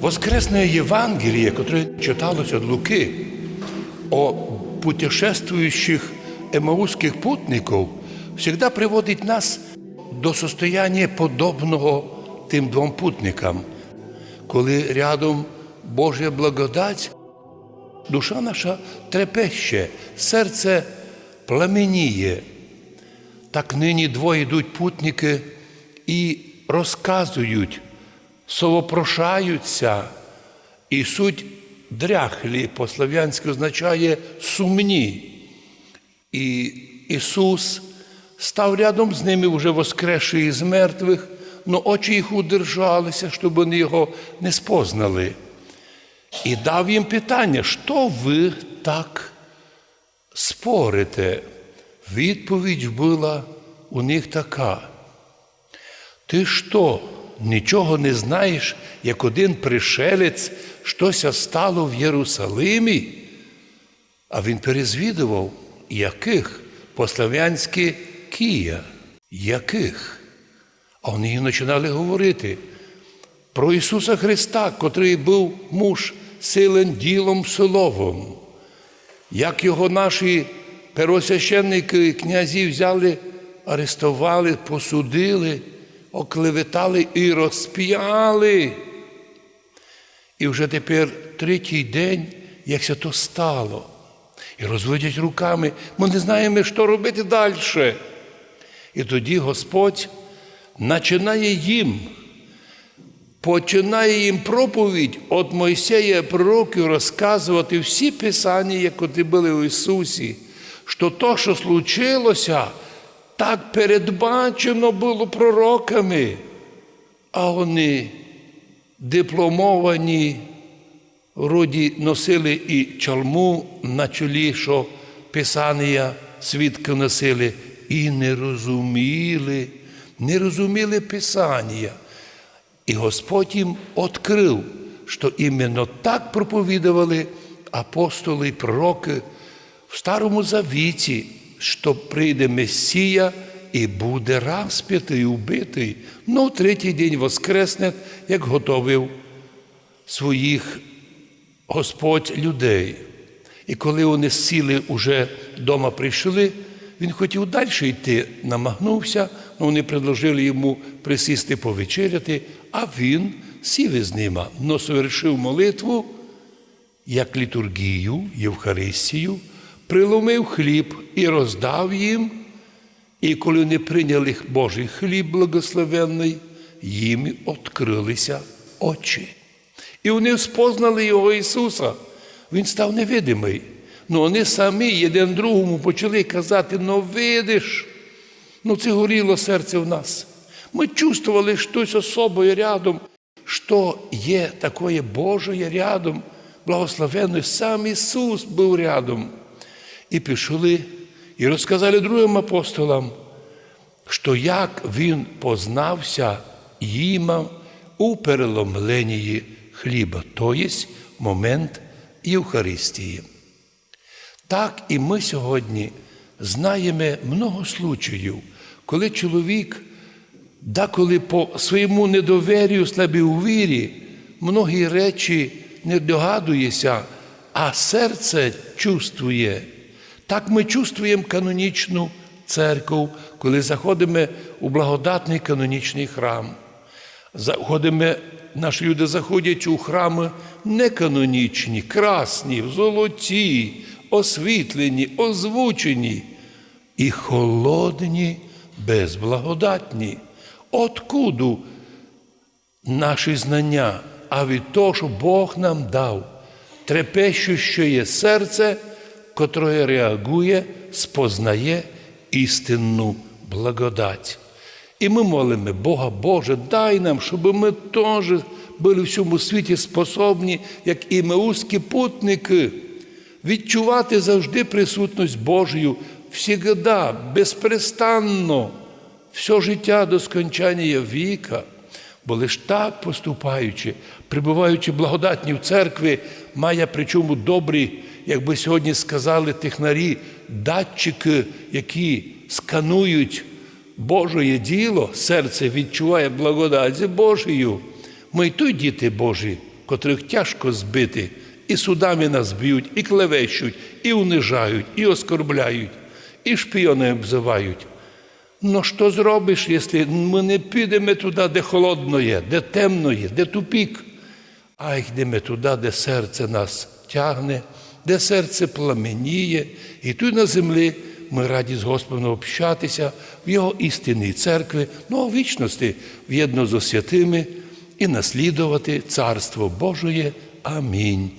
Воскресне Євангеліє, яке читалося від Луки, о путешествуючих емаузьких путників, завжди приводить нас до состояння подобного тим двом путникам, коли рядом Божа благодать, душа наша трепеще, серце пламеніє. Так нині двоє йдуть путники і розказують, совопрошаються, і суть дряхлі по-слав'янськи означає сумні. І Ісус став рядом з ними вже воскресший із мертвих, але очі їх удержалися, щоб вони його не спознали. І дав їм питання, що ви так спорите? Відповідь була у них така. Ти що, нічого не знаєш, як один пришелець щося стало в Єрусалимі? А він перезвідував, яких по-слав'янськи Кія, яких? А вони їм починали говорити про Ісуса Христа, котрий був муж силен ділом словом, як його наші первосвященники князі взяли, арестували, посудили, оклеветали і розп'яли. І вже тепер третій день, як це то стало, і розводять руками, ми не знаємо, що робити далі. І тоді Господь починає їм, починає їм проповідь від Мойсея пророків розказувати всі писання, які були у Ісусі, що то, що случилося, так передбачено було пророками, а вони дипломовані, вроді носили і чалму на чолі, що писання свідки носили, і не розуміли, не розуміли Писання. І Господь їм відкрив, що іменно так проповідували апостоли і пророки в Старому Завіті, що прийде Месія і буде розп'ятий, убитий, ну третій день воскресне, як готовив своїх Господь людей. І коли вони сіли уже вдома прийшли, він хотів далі йти, намагнувся, але вони предложили йому присісти повечеряти, а він сів із ними, но совершив молитву, як літургію, Євхаристію, приломив хліб і роздав їм. І коли вони прийняли Божий хліб благословенний, їм відкрилися очі. І вони спознали його Ісуса. Він став невидимий. Ну вони самі один другому почали казати: ну видиш, ну це горіло серце в нас. Ми чувствували щось особою рядом, що є такое Божое рядом, благословенне, сам Ісус був рядом. І пішли, і розказали другим апостолам, що як Він познався їм у переломленні хліба, то є момент Євхаристії. Так і ми сьогодні знаємо много случаїв, коли чоловік, деколи по своєму недовір'ю, слабі у вірі, многі речі не догадується, а серце чувствує. Так ми чувствуємо канонічну церкву, коли заходимо у благодатний канонічний храм. Заходимо, наші люди заходять у храми неканонічні, красні, золоті, освітлені, озвучені і холодні, безблагодатні. Откуду наші знання, а від того, що Бог нам дав трепещуще серце, котре реагує, спознає істинну благодать. І ми молимо Бога, Боже, дай нам, щоб ми теж були в цьому світі способні, як і меузькі путники, відчувати завжди присутність Божою, всігда, безперестанно, все життя до скончання віка. Бо лиш так поступаючи, прибуваючи благодатні в церкві, має причому добрі, як би сьогодні сказали технарі, датчики, які сканують Божоє діло, серце відчуває благодать Божою. Ми й тут діти Божі, котрих тяжко збити, і судами нас б'ють, і клевещуть, і унижають, і оскорбляють, і шпіони обзивають. Ну що зробиш, якщо ми не підемо туди, де холодно є, де темно є, де тупік, а йдемо туди, де серце нас тягне, де серце пламеніє, і тут на землі ми раді з Господом общатися в Його істинній церкві, ну а вічності в'єдно з святими і наслідувати Царство Божоє. Амінь.